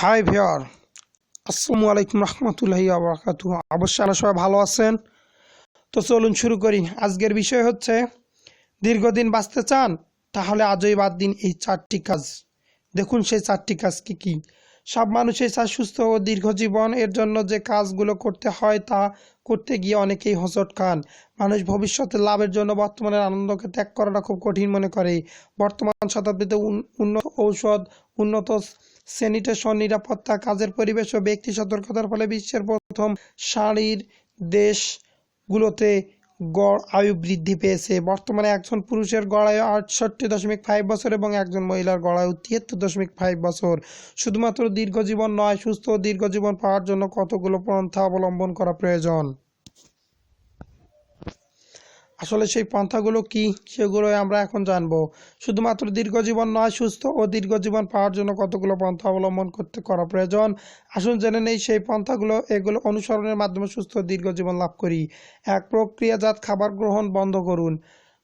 High viewer আসসালামু আলাইকুম রহমতুল্লাহি আবরাকাতু অবশ্যই আপনারা সবাই ভালো আছেন। তো চলুন শুরু করি। আজকের বিষয় হচ্ছে, দীর্ঘদিন বাঁচতে চান, তাহলে আজই বাদ দিন এই চারটি কাজ। দেখুন সেই চারটি কাজ কি কি। সব মানুষই চায় সুস্থ ও দীর্ঘ জীবন। এর জন্য যে কাজগুলো করতে হয় তা করতে গিয়ে অনেকেই হোঁচট খান। মানুষ ভবিষ্যতে লাভের জন্য বর্তমানের আনন্দকে ত্যাগ করাটা খুব কঠিন মনে করে। বর্তমান শতাব্দীতে উন- উন্নত ঔষধ, উন্নত স্যানিটেশন নিরাপত্তা কাজের পরিবেশ ও ব্যক্তি সতর্কতার ফলে বিশ্বের প্রথম সারির দেশগুলোতে গড় আয়ু বৃদ্ধি পেয়েছে। বর্তমানে একজন পুরুষের গড় আয়ু আটষট্টি দশমিক ফাইভ বছর এবং একজন মহিলার গড় আয়ু তিয়াত্তর দশমিক ফাইভ বছর। শুধুমাত্র দীর্ঘ জীবন নয়, সুস্থ ও দীর্ঘ জীবন পাওয়ার জন্য কতগুলো পন্থা অবলম্বন করা প্রয়োজন? আসলে সেই পন্থাগুলো কি সেগুলোই আমরা এখন জানব। শুধুমাত্র দীর্ঘ জীবন নয়, সুস্থ ও দীর্ঘ জীবন পাওয়ার জন্য কতগুলো পন্থা অবলম্বন করতে করা প্রয়োজন? আসুন জেনে নেই সেই পন্থাগুলো, এগুলো অনুসরণের মাধ্যমে সুস্থ দীর্ঘ জীবন লাভ করি। এক, প্রক্রিয়াজাত খাবার গ্রহণ বন্ধ করুন।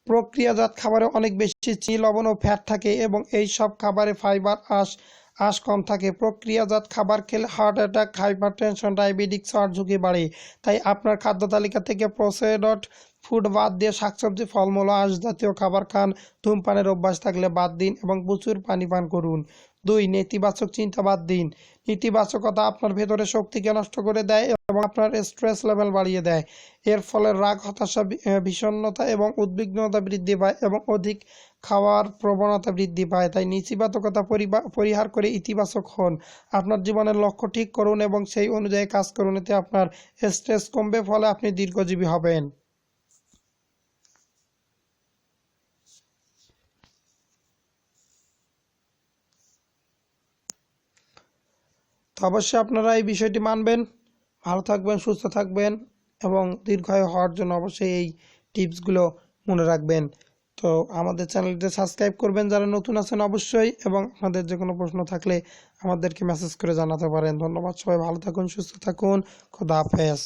প্রক্রিয়াজাত খাবারে অনেক বেশি চিনি, লবণ ও ফ্যাট থাকে এবং এই সব খাবারে ফাইবার, আঁশ আঁশ কম থাকে। প্রক্রিয়াজাত খাবার খেলে হার্ট অ্যাটাক, হাইপারটেনশন, ডায়াবেটিক্স হওয়ার ঝুঁকি বাড়ে। তাই আপনার খাদ্য তালিকা থেকে প্রসেডড ফুড বাদ দিয়ে শাকসবজি ফলমূল আঁশ জাতীয় খাবার খান। ধূমপানের অভ্যাস থাকলে বাদ দিন এবং প্রচুর পানি পান করুন। দুই নেতিবাচক চিন্তা বাদ দিন। নেতিবাচকতা আপনার ভেতরে শক্তিকে নষ্ট করে দেয় এবং আপনার স্ট্রেস লেভেল বাড়িয়ে দেয়। এর ফলে রাগ হতাশা বি- আহ, বিষণ্ণতা এবং উদ্বিগ্নতা বৃদ্ধি পায় এবং অধিক খাওয়ার প্রবণতা বৃদ্ধি পায়। তাই নেতিবাচকতা পরিহার করে ইতিবাচক হন। আপনার জীবনের লক্ষ্য ঠিক করুন এবং সেই অনুযায়ী কাজ করুন। এতে আপনার স্ট্রেস কমবে ফলে আপনি দীর্ঘজীবী হবেন। অবশ্যই আপনারা এই বিষয়টি মানবেন। ভালো থাকবেন, সুস্থ থাকবেন এবং দীর্ঘায়ু হওয়ার জন্য অবশ্যই এই টিপসগুলো মনে রাখবেন। তো আমাদের চ্যানেলটি সাবস্ক্রাইব করবেন, যারা নতুন আছেন অবশ্যই এবং আপনাদের যে কোনো প্রশ্ন থাকলে আমাদেরকে মেসেজ করে জানাতে পারেন। ধন্যবাদ সবাই, ভালো থাকুন, সুস্থ থাকুন, খোদা হাফেজ।